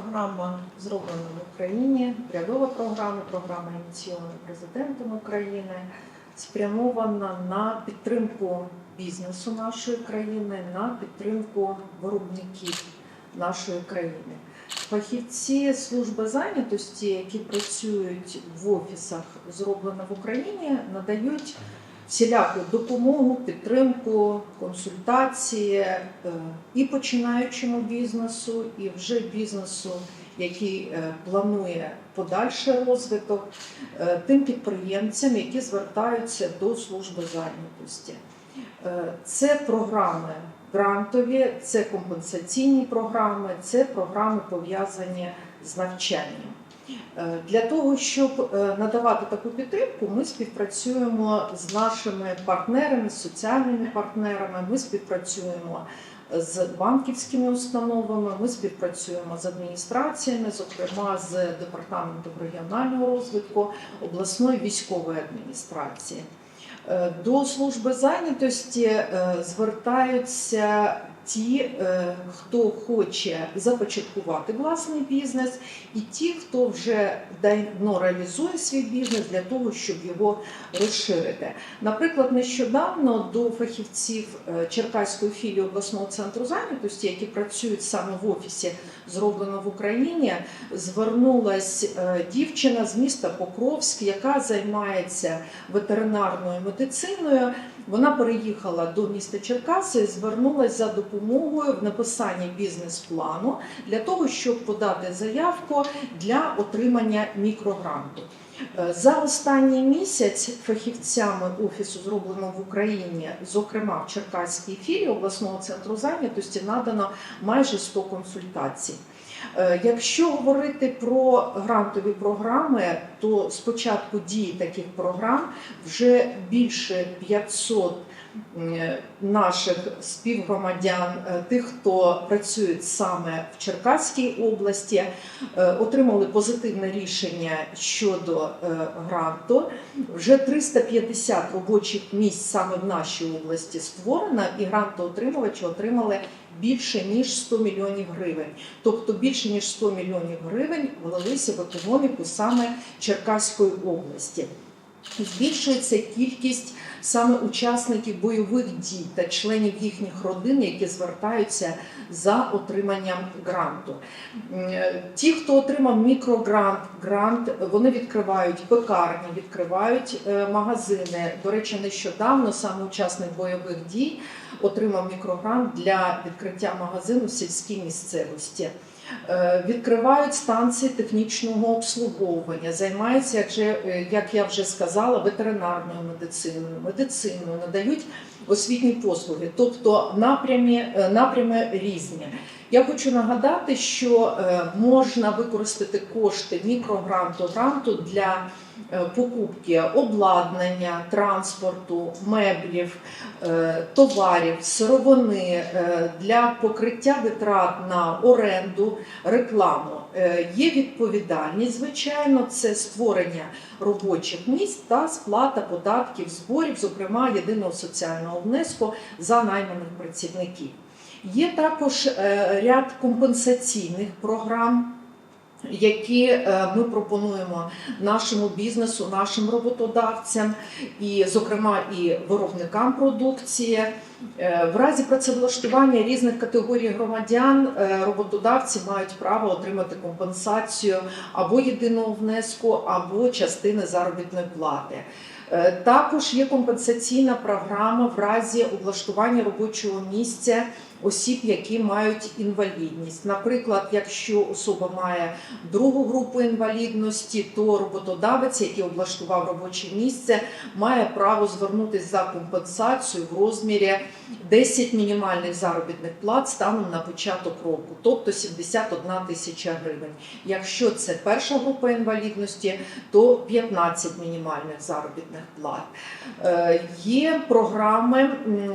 програма зроблена в Україні, рядова програма, програма ініційована президентом України, спрямована на підтримку бізнесу нашої країни, на підтримку виробників нашої країни. Фахівці служби зайнятості, які працюють в офісах, зроблено в Україні, надають всіляку допомогу, підтримку, консультації е, і починаючому бізнесу, і вже бізнесу, який е, планує подальший розвиток, е, тим підприємцям, які звертаються до служби зайнятості. Це програми грантові, це компенсаційні програми, це програми пов'язані з навчанням. Е, Для того, щоб е, надавати таку підтримку, ми співпрацюємо з нашими партнерами, з соціальними партнерами. Ми співпрацюємо з банківськими установами. Ми співпрацюємо з адміністраціями, зокрема з департаментом регіонального розвитку, обласної військової адміністрації. Е, До служби зайнятості звертаються ті, е, хто хоче започаткувати власний бізнес, і ті, хто вже давно реалізує свій бізнес для того, щоб його розширити. Наприклад, нещодавно до фахівців е, Черкаської філії обласного центру зайнятості, які працюють саме в офісі, зроблено в Україні, звернулась е, дівчина з міста Покровськ, яка займається ветеринарною медициною. Вона переїхала до міста Черкаси і звернулася за допомогою в написанні бізнес-плану для того, щоб подати заявку для отримання мікрогранту. Е, За останній місяць фахівцями офісу зроблено в Україні, зокрема в Черкаській філії обласного центру зайнятості, надано майже 100 консультацій. Е, Якщо говорити про грантові програми, то з початку дії таких програм вже більше 500 е, наших співгромадян, е, тих, хто працюють саме в Черкаській області, отримали позитивне рішення щодо гранту. Вже 350 робочих місць саме в нашій області створено, і грантоотримувачі отримали більше ніж 100 мільйонів гривень. Тобто більше ніж 100 мільйонів гривень влилися в економіку саме Черкаської області. Збільшується кількість саме учасників бойових дій та членів їхніх родин, які звертаються за отриманням гранту. Ті, хто отримав мікрогрант, грант, вони відкривають пекарні, відкривають е, магазини. До речі, нещодавно саме учасник бойових дій отримав мікрогрант для відкриття магазину в сільській місцевості. Е, Відкривають станції технічного обслуговування, займаються, е, як я вже сказала, ветеринарною медициною, медициною, надають освітні послуги, тобто напрямі, е, напрями різні. Я хочу нагадати, що е, можна використати кошти мікрогранту гранту для е, покупки обладнання, транспорту, меблів, е, товарів, сировини для покриття витрат на оренду, рекламу. Є відповідальність, звичайно, це створення робочих місць та сплата податків, зборів, зокрема єдиного соціального внеску за найманих працівників. Є також е, ряд компенсаційних програм. Які е, ми пропонуємо нашому бізнесу, нашим роботодавцям, і, зокрема, і виробникам продукції. Е, В разі працевлаштування різних категорій громадян роботодавці мають право отримати компенсацію або єдиного внеску, або частини заробітної плати. Також є компенсаційна програма в разі облаштування робочого місця осіб, які мають інвалідність. Наприклад, якщо особа має другу групу інвалідності, то роботодавець, який облаштував робоче місце, має право звернутися за компенсацію в розмірі 10 мінімальних заробітних плат станом на початок року, тобто 71 тисяча гривень. Якщо це перша група інвалідності, то 15 мінімальних заробітних плат. Е, Є програми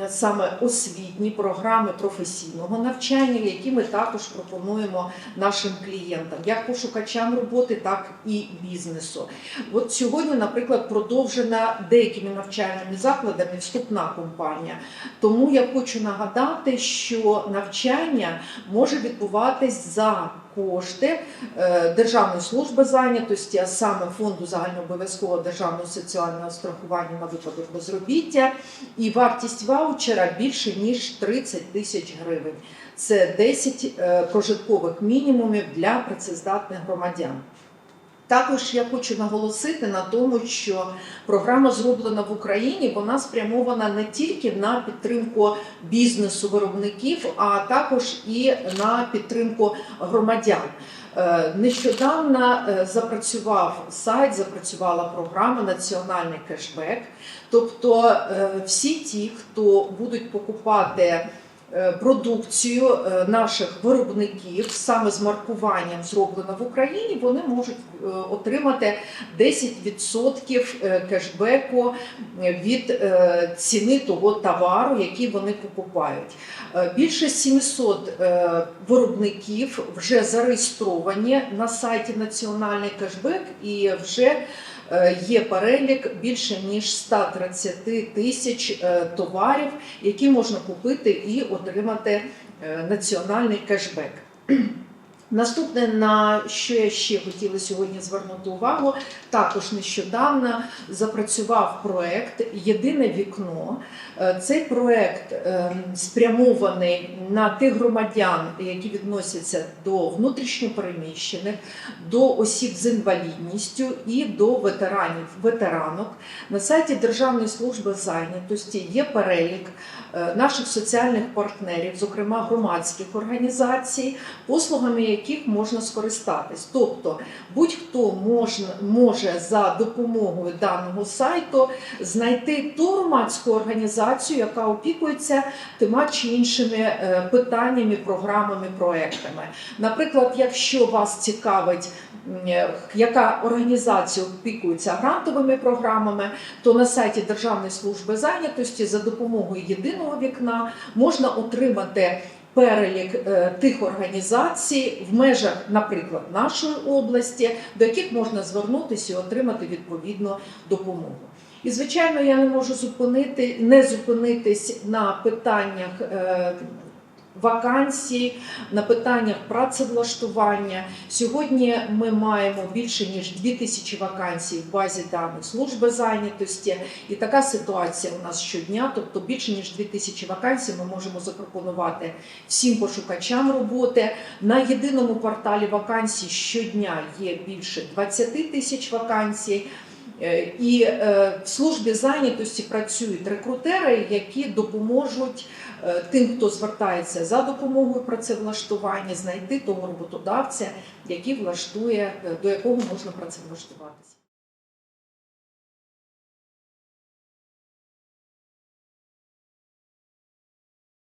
саме освітні, програми професійного навчання, які ми також пропонуємо нашим клієнтам, як пошукачам роботи, так і бізнесу. От сьогодні, наприклад, продовжена деякими навчальними закладами вступна компанія. Тому я хочу нагадати, що навчання може відбуватись за кошти е, Державної служби зайнятості, а саме фонду загальнообов'язкового державного соціального страхування на випадок безробіття, і вартість ваучера більше ніж 30 тисяч гривень. Це 10 е, прожиткових мінімумів для працездатних громадян. Також я хочу наголосити на тому, що програма зроблена в Україні, вона спрямована не тільки на підтримку бізнесу виробників, а також і на підтримку громадян. Е, Нещодавно е, запрацював сайт, запрацювала програма Національний кешбек. Тобто всі ті, хто будуть покупати продукцію е, наших виробників саме з маркуванням зроблено в Україні, вони можуть е, отримати 10% е, кешбеку від е, ціни того товару, який вони покупають. Е, Більше 700 е, виробників вже зареєстровані на сайті Національний кешбек і вже е, є перелік більше ніж 130 тисяч е, товарів, які можна купити і отримати е, національний кешбек. Наступне, на що я ще хотіла сьогодні звернути увагу, також нещодавно запрацював проект Єдине вікно. Е, Цей проект е, спрямований на тих громадян, які відносяться до внутрішньопереміщених, до осіб з інвалідністю і до ветеранів, ветеранок. На сайті Державної служби зайнятості є перелік наших соціальних партнерів, зокрема громадських організацій, послугами яких можна скористатись. Тобто будь-хто може за допомогою даного сайту знайти ту громадську організацію, яка опікується тима чи іншими е, питаннями, програмами, проектами. Наприклад, якщо вас цікавить, е, яка організація опікується грантовими програмами, то на сайті Державної служби зайнятості за допомогою єдиного вікна можна отримати перелік е, тих організацій в межах, наприклад, нашої області, до яких можна звернутися і отримати відповідну допомогу. І звичайно, я не можу зупинити, не зупинитись на питаннях. Вакансій на питаннях працевлаштування сьогодні ми маємо більше ніж 2 тисячі вакансій в базі даних служби зайнятості, і така ситуація у нас щодня. Тобто більше ніж 2 тисячі вакансій ми можемо запропонувати всім пошукачам роботи. На єдиному порталі вакансій щодня є більше 20 тисяч вакансій. Е, І е, в службі зайнятості працюють рекрутери, які допоможуть тим, хто звертається за допомогою працевлаштування, знайти того роботодавця, який влаштує, е, до якого можна працевлаштуватися.